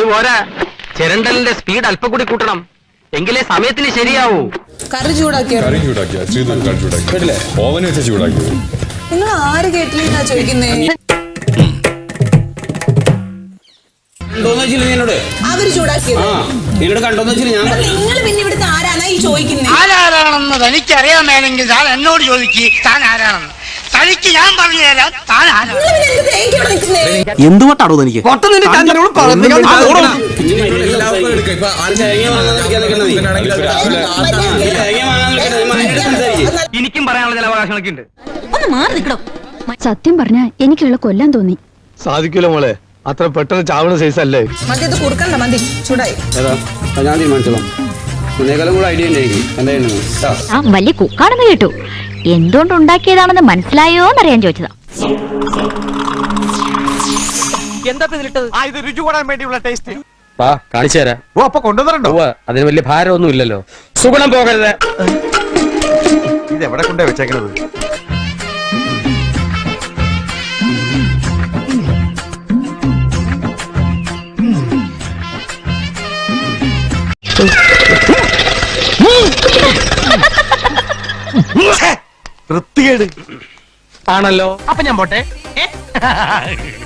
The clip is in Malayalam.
ഇത് പോരാ. ചിരണ്ടലിന്റെ സ്പീഡ് അല്പം കൂടി കൂട്ടണം. എങ്കിലേ സമയത്തിന് ശരിയാവൂ. കറി ചൂടാക്കിയോ? കറി ചൂടാക്കിയ? ശ്രീധർ കറി ചൂടാക്കി വെച്ച് ചൂടാക്കി നിങ്ങൾ ആര് കേട്ടില്ലെന്നാ ചോദിക്കുന്നേ? കണ്ടോന്ന് വെച്ചില്ല എന്നോട്? അവർ ചൂടാക്കിയത് ആ എന്നോട് കണ്ടോന്ന് വെച്ചില്ല ഞാൻ പറഞ്ഞു. നിങ്ങൾ പിന്നെ ഇവിടുത്തെ ആരാന്നാ ഈ ചോദിക്കുന്നേ? ആരാരാണെന്ന് തനിക്കറിയാമേലെങ്കിൽ താൻ എന്നോട് ചോദിക്ക് താൻ ആരാണെന്ന്. തനിക്ക് ഞാൻ പറഞ്ഞു തരാം താൻ ആരാണ്. നിങ്ങൾ പിന്നെ എന്തുകൊണ്ടാണോ സംസാരിക്ക്. എനിക്കും? പറയാനുള്ള ചില അവകാശങ്ങളൊക്കെ ഉണ്ട് ഒന്ന് മാറി നിൽക്കണോ സത്യം പറഞ്ഞ എനിക്കുള്ള കൊല്ലാൻ തോന്നി. സാധിക്കൂല മോളെ. അത്ര പെട്ടെന്ന് ചാവണ സൈസ് അല്ലേ മതി ഇത് കൊടുക്കണ്ട മതി ചൂടായി. ഏതാ? അത് ഞാൻ തീരുമാനിച്ചോളാം എനിക്ക് വലിയ കുക്കാണെന്ന് കേട്ടു. എന്തുകൊണ്ട് ഉണ്ടാക്കിയതാണെന്ന് മനസ്സിലായോ എന്നറിയാൻ ചോദിച്ചതാ. എന്താ ഇതിലിട്ടത്? ആ ഇത് രുചി കൂടാൻ വേണ്ടിയുള്ള ടേസ്റ്റ് വാ കാണിച്ചു തരാം. ഓ അപ്പൊ കൊണ്ടുവന്നിട്ടുണ്ടോ? ഉവ്വ്, അതിന് വലിയ ഭാരമൊന്നും ഇല്ലല്ലോ സുഗുണം പോകരുത്. ഇത് എവിടെ കൊണ്ടേ വെച്ചേക്കണത് വൃത്തികേട്. ആണല്ലോ. അപ്പൊ ഞാൻ പോട്ടെ.